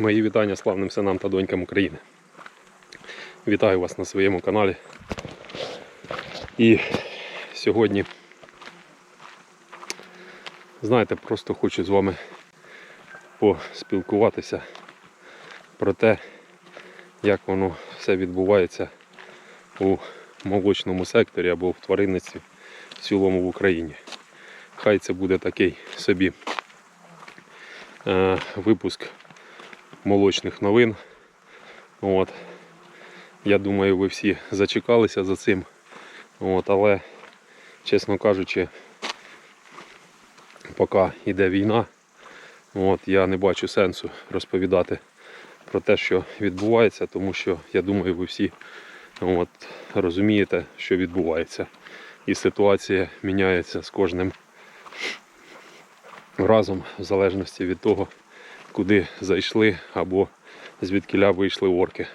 Мої вітання славним синам та донькам України. Вітаю вас на своєму каналі. І сьогодні, знаєте, просто хочу з вами поспілкуватися про те, як воно все відбувається у молочному секторі або в тваринництві в цілому в Україні. Хай це буде такий собі е, випуск молочних новин. От. Я думаю, ви всі зачекалися за цим. От, але, чесно кажучи, поки йде війна, от, я не бачу сенсу розповідати про те, що відбувається, тому що я думаю, ви всі от, розумієте, що відбувається. І ситуація міняється з кожним разом, в залежності від того, куди зайшли або звідкиля вийшли орки.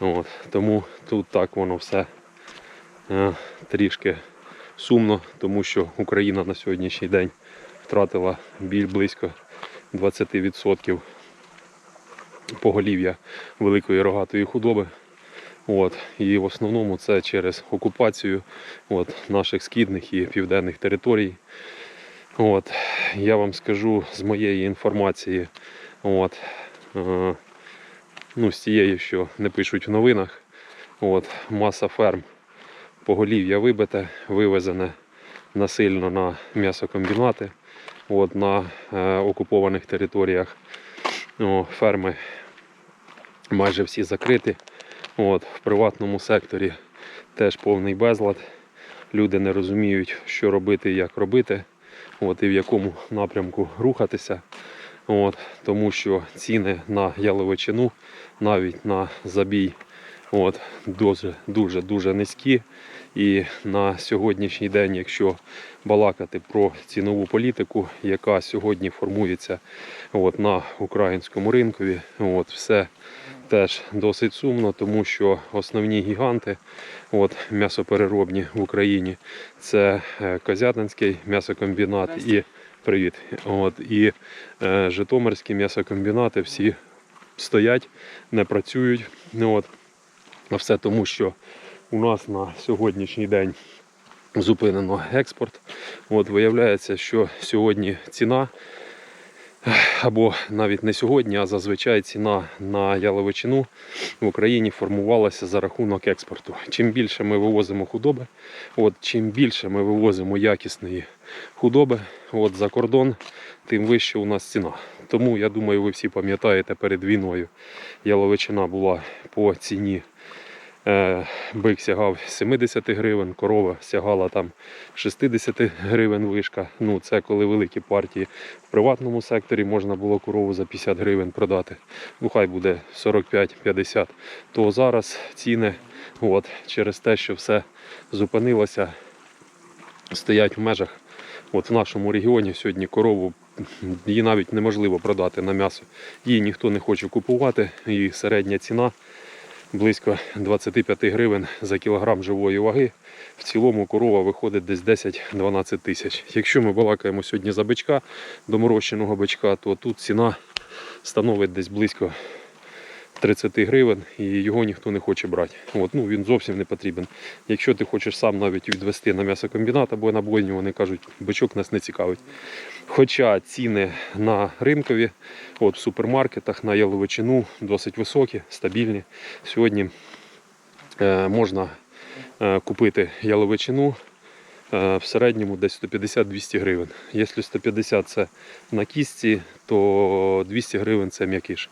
От. Тому тут так воно все е, трішки сумно, тому що Україна на сьогоднішній день втратила біль близько 20% поголів'я великої рогатої худоби. От. І в основному це через окупацію от, наших східних і південних територій. От. Я вам скажу з моєї інформації, от, е, ну, з тієї, що не пишуть в новинах, от, маса ферм поголів'я вибите, вивезене насильно на м'ясокомбінати от, на е, окупованих територіях. О, ферми майже всі закриті. От, в приватному секторі теж повний безлад. Люди не розуміють, що робити і як робити, от, і в якому напрямку рухатися. От, тому що ціни на яловичину, навіть на забій, от, дуже дуже дуже низькі. І на сьогоднішній день, якщо балакати про цінову політику, яка сьогодні формується от, на українському ринкові, от, все теж досить сумно, тому що основні гіганти от, м'ясопереробні в Україні це е, Козятинський м'ясокомбінат і привіт. От, і е, Житомирські м'ясокомбінати всі стоять, не працюють. От, а все тому, що у нас на сьогоднішній день зупинено експорт. От, виявляється, що сьогодні ціна або навіть не сьогодні, а зазвичай ціна на яловичину в Україні формувалася за рахунок експорту. Чим більше ми вивозимо худоби, от, чим більше ми вивозимо якісної худоби от, за кордон, тим вища у нас ціна. Тому я думаю, ви всі пам'ятаєте, перед війною яловичина була по ціні. Е, Бик сягав 70 гривень, корова сягала там 60 гривень вишка. Ну, це коли великі партії в приватному секторі можна було корову за 50 гривень продати. Ну, хай буде 45-50. То зараз ціни, от, через те, що все зупинилося, стоять в межах. От в нашому регіоні сьогодні корову її навіть неможливо продати на м'ясо. Її ніхто не хоче купувати, і середня ціна близько 25 гривень за кілограм живої ваги. В цілому корова виходить десь 10-12 тисяч. Якщо ми балакаємо сьогодні за бичка, доморощеного бичка, то тут ціна становить десь близько 30 гривень і його ніхто не хоче брати. От, ну, він зовсім не потрібен. Якщо ти хочеш сам навіть відвести на м'ясокомбінат або на бойню, вони кажуть, бичок нас не цікавить. Хоча ціни на ринкові, от в супермаркетах на яловичину досить високі, стабільні. Сьогодні е, можна е, купити яловичину е, в середньому десь 150-200 гривень. Якщо 150 це на кістці, то 200 гривень це м'якиш.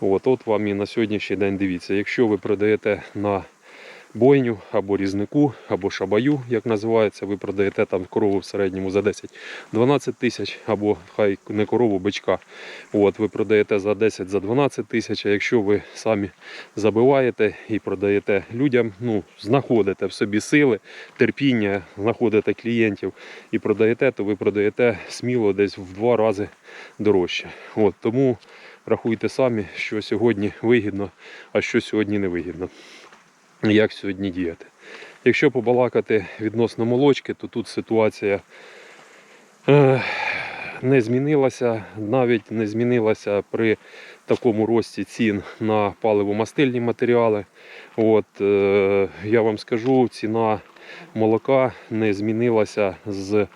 От, от вам і на сьогоднішній день дивіться. Якщо ви продаєте на бойню або різнику, або шабаю, як називається, ви продаєте там корову в середньому за 10-12 тисяч, або хай не корову, бичка. От, ви продаєте за 10-12 тисяч. А якщо ви самі забиваєте і продаєте людям, ну, знаходите в собі сили, терпіння, знаходите клієнтів і продаєте, то ви продаєте сміло десь в два рази дорожче. От, тому рахуйте самі, що сьогодні вигідно, а що сьогодні не вигідно. Як сьогодні діяти. Якщо побалакати відносно молочки, то тут ситуація е, не змінилася, навіть не змінилася при такому рості цін на паливо-мастильні матеріали. От, е, я вам скажу, ціна молока не змінилася з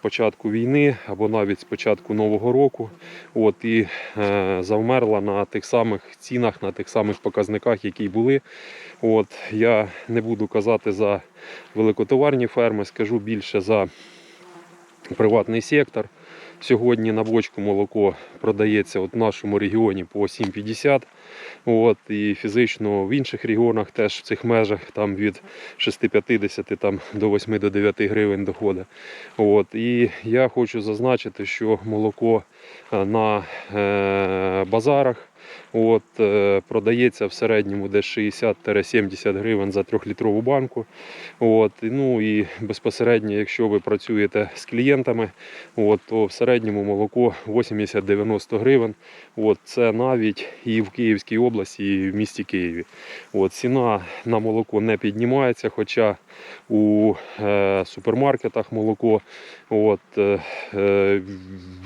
початку війни або навіть з початку Нового року. От, і е, завмерла на тих самих цінах, на тих самих показниках, які були. От, я не буду казати за великотоварні ферми, скажу більше за приватний сектор. Сьогодні на бочку молоко продається от в нашому регіоні по 7,50. От, і фізично в інших регіонах теж в цих межах там від 6,50 там, до 8 до 9 гривень доходить. От, і я хочу зазначити, що молоко е, на е, базарах от, е, продається в середньому десь 60-70 гривень за 3-літрову банку. От, ну і безпосередньо, якщо ви працюєте з клієнтами, от, то в середньому молоко 80-90 гривень. От, це навіть і в Київській області, і в місті Києві. От, ціна на молоко не піднімається, хоча у е, супермаркетах молоко от, е, е,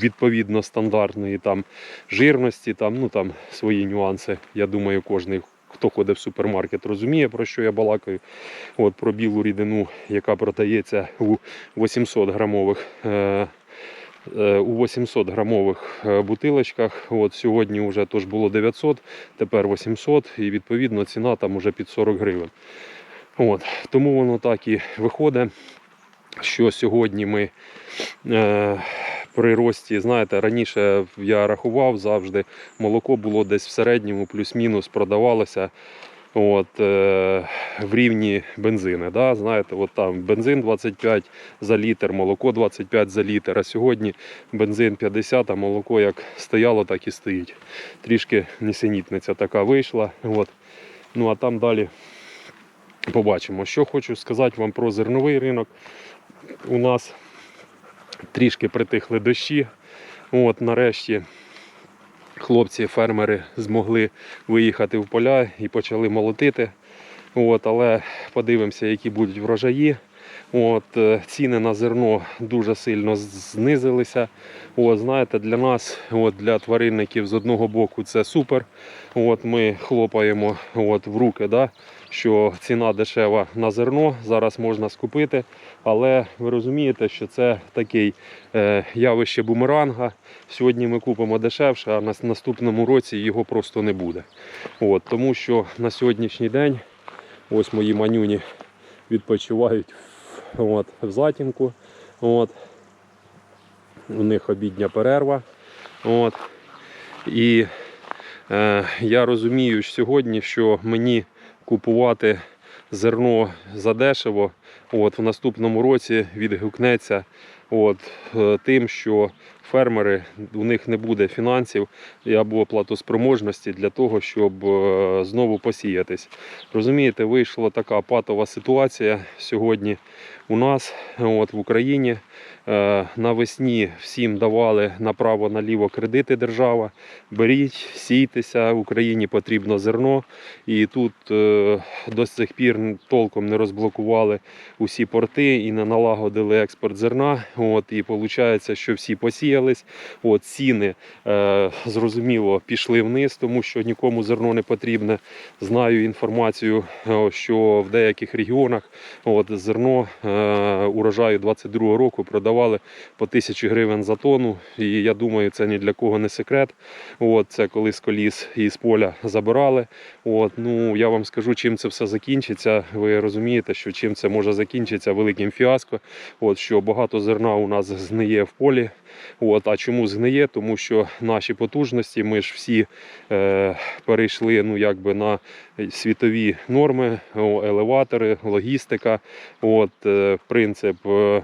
відповідно стандартної там, жирності, там, ну, там свої нюанси. Я думаю, кожен, хто ходить в супермаркет, розуміє, про що я балакаю. От, про білу рідину, яка продається у 800 грамових. Е, у 800 грамових е, бутилочках. От сьогодні вже тож було 900, тепер 800 і відповідно ціна там уже під 40 гривень. От, тому воно так і виходить, що сьогодні ми е, при рості, знаєте, раніше я рахував завжди, молоко було десь в середньому плюс-мінус продавалося от, е, в рівні бензини. Да? Знаєте, от там бензин 25 за літр, молоко 25 за літр. А сьогодні бензин 50, а молоко як стояло, так і стоїть. Трішки несенітниця така вийшла. От. Ну а там далі побачимо. Що хочу сказати вам про зерновий ринок. У нас трішки притихли дощі. От, нарешті хлопці, фермери змогли виїхати в поля і почали молотити. От, але подивимося, які будуть врожаї. От, е, ціни на зерно дуже сильно знизилися. От, знаєте, для нас, от, для тваринників, з одного боку, це супер. От, ми хлопаємо от, в руки, да, що ціна дешева на зерно, зараз можна скупити. Але ви розумієте, що це такий е, явище бумеранга. Сьогодні ми купимо дешевше, а на наступному році його просто не буде. От, тому що на сьогоднішній день ось мої манюні відпочивають от, в затінку. От. У них обідня перерва. От. І е, я розумію що сьогодні, що мені купувати зерно задешево от, в наступному році відгукнеться от, е, тим, що фермери, у них не буде фінансів або платоспроможності для того, щоб е, знову посіятись. Розумієте, вийшла така патова ситуація сьогодні у нас от, в Україні. Е, Навесні всім давали направо-наліво кредити держава. Беріть, сійтеся, Україні потрібно зерно. І тут е, до сих пір толком не розблокували усі порти і не налагодили експорт зерна. От, і виходить, що всі посіялись. От, ціни е, зрозуміло пішли вниз, тому що нікому зерно не потрібне. Знаю інформацію, е, що в деяких регіонах от, зерно е, урожаю 22 року продавали по тисячі гривень за тонну. І я думаю, це ні для кого не секрет. От, це коли з коліс і з поля забирали. От, ну, я вам скажу, чим це все закінчиться. Ви розумієте, що чим це може закінчитися великим фіаско. От, що багато зерна у нас згниє в полі. От, а чому згниє? Тому що наші потужності, ми ж всі е, перейшли ну, якби на світові норми, елеватори, логістика. От, е, принцип. Е,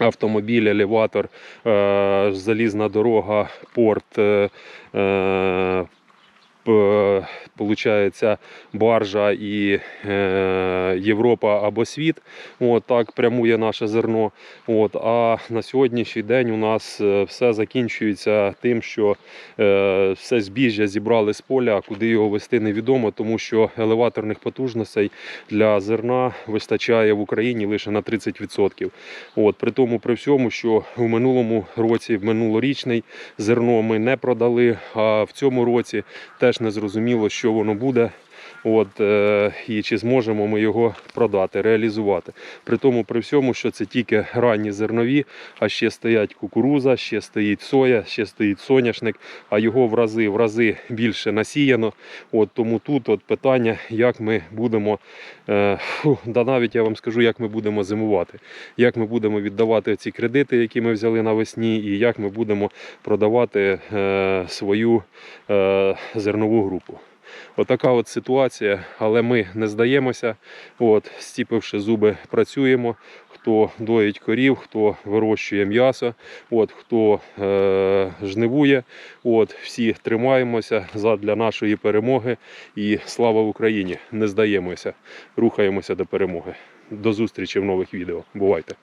Автомобіль, елеватор, е, залізна дорога, порт, е, е, получається баржа і е, Європа або світ. От так прямує наше зерно. От, а на сьогоднішній день у нас е, все закінчується тим, що е, все збіжжя зібрали з поля, куди його вести невідомо, тому що елеваторних потужностей для зерна вистачає в Україні лише на 30%. От, при тому, при всьому, що в минулому році, в минулорічний зерно ми не продали, а в цьому році теж не зрозуміло, що воно буде. От, е, і чи зможемо ми його продати, реалізувати. При тому, при всьому, що це тільки ранні зернові, а ще стоять кукуруза, ще стоїть соя, ще стоїть соняшник, а його в рази в рази більше насіяно. От тому тут от питання, як ми будемо, е, фу, да навіть я вам скажу, як ми будемо зимувати, як ми будемо віддавати ці кредити, які ми взяли навесні, і як ми будемо продавати е, свою е, зернову групу. Отака от ситуація, але ми не здаємося. От, стіпивши зуби, працюємо. Хто доїть корів, хто вирощує м'ясо, от, хто е, жнивує. От, всі тримаємося задля нашої перемоги. І слава Україні! Не здаємося, рухаємося до перемоги. До зустрічі в нових відео. Бувайте!